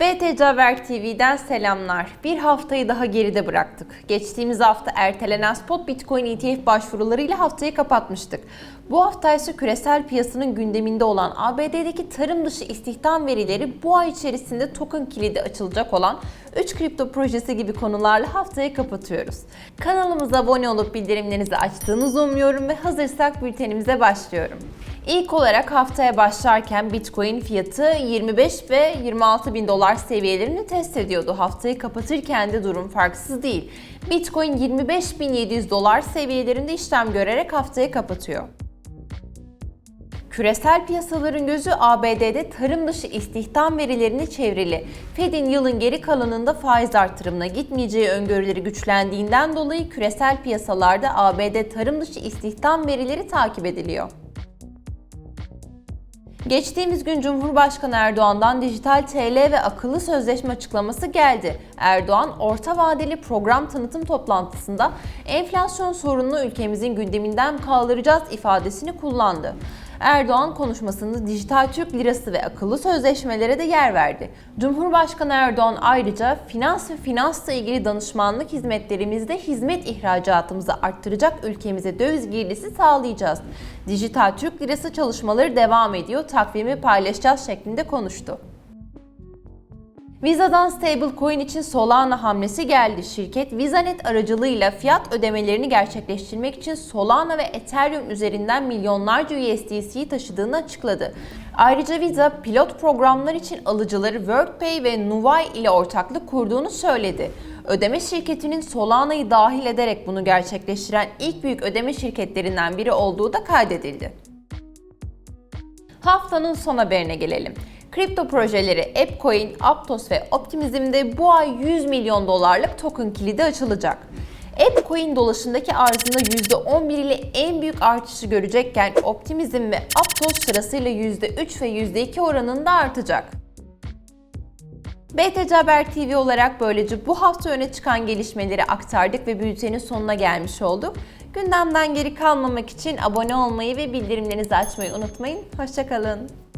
BTC Haber TV'den selamlar. Bir haftayı daha geride bıraktık. Geçtiğimiz hafta ertelenen spot Bitcoin ETF başvurularıyla haftayı kapatmıştık. Bu hafta ise küresel piyasanın gündeminde olan ABD'deki tarım dışı istihdam verileri bu ay içerisinde token kilidi açılacak olan 3 kripto projesi gibi konularla haftayı kapatıyoruz. Kanalımıza abone olup bildirimlerinizi açtığınızı umuyorum ve hazırsak bültenimize başlıyorum. İlk olarak haftaya başlarken Bitcoin fiyatı 25 ve 26 bin dolar seviyelerini test ediyordu. Haftayı kapatırken de durum farksız değil. Bitcoin 25.700 dolar seviyelerinde işlem görerek haftayı kapatıyor. Küresel piyasaların gözü ABD'de tarım dışı istihdam verilerini çevrili. Fed'in yılın geri kalanında faiz artırımına gitmeyeceği öngörüleri güçlendiğinden dolayı küresel piyasalarda ABD tarım dışı istihdam verileri takip ediliyor. Geçtiğimiz gün Cumhurbaşkanı Erdoğan'dan dijital TL ve akıllı sözleşme açıklaması geldi. Erdoğan, orta vadeli program tanıtım toplantısında enflasyon sorununu ülkemizin gündeminden kaldıracağız ifadesini kullandı. Erdoğan konuşmasında dijital Türk lirası ve akıllı sözleşmelere de yer verdi. Cumhurbaşkanı Erdoğan ayrıca finans ve finansla ilgili danışmanlık hizmetlerimizde hizmet ihracatımızı arttıracak ülkemize döviz girdisi sağlayacağız. Dijital Türk lirası çalışmaları devam ediyor, takvimi paylaşacağız şeklinde konuştu. Visa'dan stablecoin için Solana hamlesi geldi. Şirket VisaNet aracılığıyla fiyat ödemelerini gerçekleştirmek için Solana ve Ethereum üzerinden milyonlarca USDC'yi taşıdığını açıkladı. Ayrıca Visa pilot programlar için alıcıları WorkPay ve Nuvei ile ortaklık kurduğunu söyledi. Ödeme şirketinin Solana'yı dahil ederek bunu gerçekleştiren ilk büyük ödeme şirketlerinden biri olduğu da kaydedildi. Haftanın son haberine gelelim. Kripto projeleri AppCoin, Aptos ve Optimism'de bu ay 100 milyon dolarlık token kilidi açılacak. AppCoin dolaşındaki arzında %11 ile en büyük artışı görecekken Optimism ve Aptos sırasıyla %3 ve %2 oranında artacak. BTC Haber TV olarak böylece bu hafta öne çıkan gelişmeleri aktardık ve bültenin sonuna gelmiş olduk. Gündemden geri kalmamak için abone olmayı ve bildirimlerinizi açmayı unutmayın. Hoşçakalın.